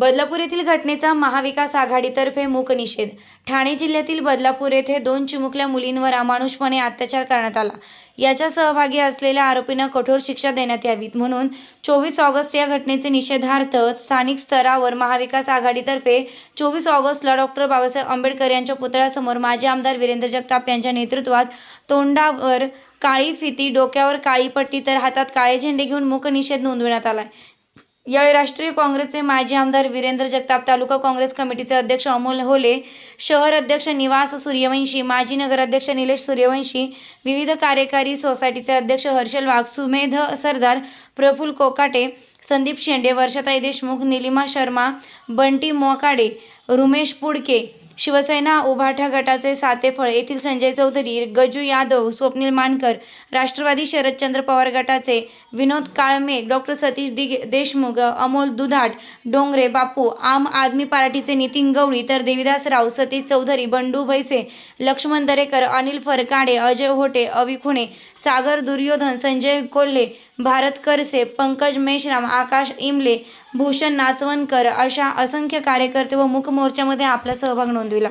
बदलापूर येथील घटनेचा महाविकास आघाडीतर्फे मूक निषेध. ठाणे जिल्ह्यातील बदलापूर येथे दोन चिमुकल्या मुलींवर अमानुषपणे अत्याचार करण्यात आला. याच्या सहभागी असलेल्या आरोपींना कठोर शिक्षा देण्यात यावीत म्हणून चोवीस ऑगस्ट या घटनेचे निषेधार्थ स्थानिक स्तरावर महाविकास आघाडीतर्फे चोवीस ऑगस्टला डॉक्टर बाबासाहेब आंबेडकर यांच्या पुतळ्यासमोर माजी आमदार वीरेंद्र जगताप यांच्या नेतृत्वात तोंडावर काळी फिती डोक्यावर काळी पट्टी तर हातात काळे झेंडे घेऊन मूक निषेध नोंदवण्यात आलाय. यावेळी राष्ट्रीय काँग्रेसचे माजी आमदार वीरेंद्र जगताप तालुका काँग्रेस कमिटीचे अध्यक्ष अमोल होले शहर अध्यक्ष निवास सूर्यवंशी माजी नगराध्यक्ष निलेश सूर्यवंशी विविध कार्यकारी सोसायटीचे अध्यक्ष हर्षल वाघ सुमेध सरदार प्रफुल कोकाटे संदीप शेंडे वर्षाताई देशमुख निलिमा शर्मा बंटी मोकाडे रुमेश पुडके शिवसेना उभाठा गटाचे सातेफळ येथील संजय चौधरी गजू यादव स्वप्नील मानकर राष्ट्रवादी शरदचंद्र पवार गटाचे विनोद काळमे डॉक्टर सतीश दिग देशमुख अमोल दुधाट डोंगरे बापू आम आदमी पार्टीचे नितीन गवळी तर देविदास राव सतीश चौधरी बंडू भैसे लक्ष्मण दरेकर अनिल फरकाडे अजय होटे अवी खुणे सागर दुर्योधन संजय कोल्हे भारत करसे पंकज मेश्राम आकाश इमले भूषण नाचवणकर अशा असंख्य कार्यकर्ते व मूकमोर्चामध्ये आपला सहभाग नोंदविला.